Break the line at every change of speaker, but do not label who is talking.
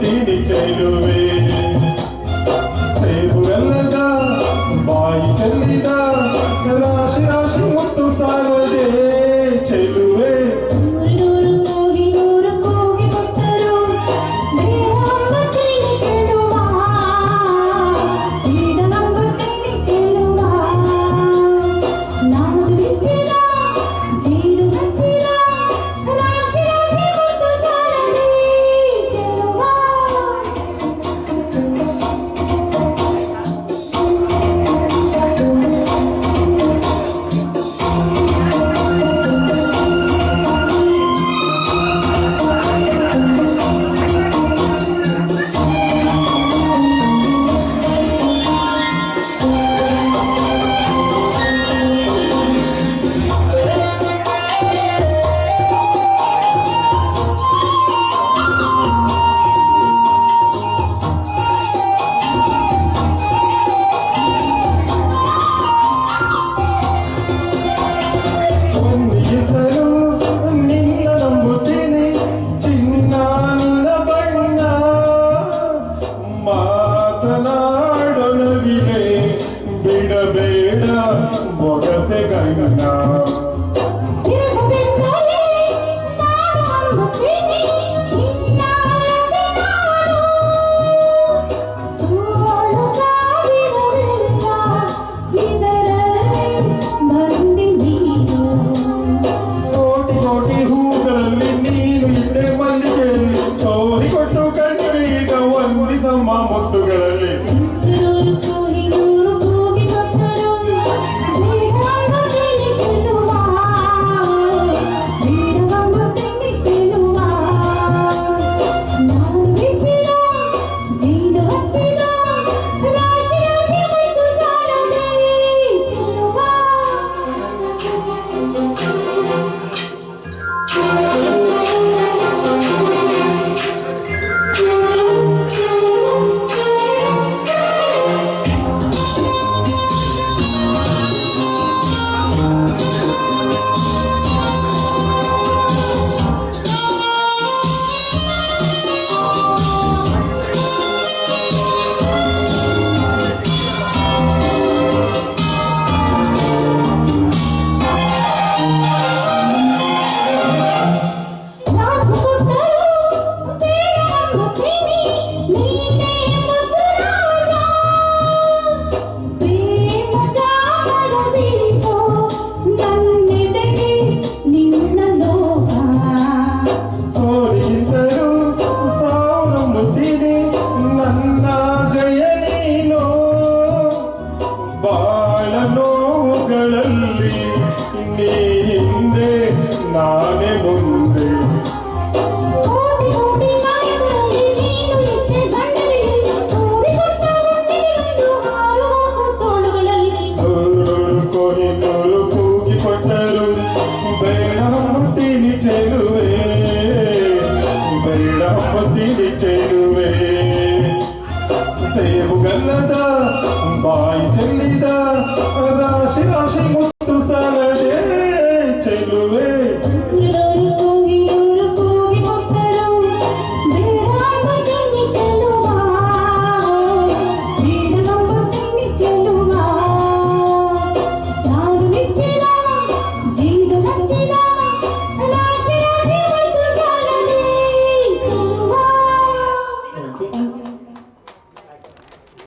തിരിച്ചരുവേ ಬಾಡೊಳಗಿದೆ ಬಿಡಬೇಡ ಮೊಗಸೆ ಗಂಗಾ ಗಣಪತಿಗೆ ಚೆಲುವೆ ಸೇಬುಗಲ್ಲದ ಬಾಯಿ ಚೆಲ್ಲಿದ ರಾಶಿ ರಾಶಿ ಮುತ್ತ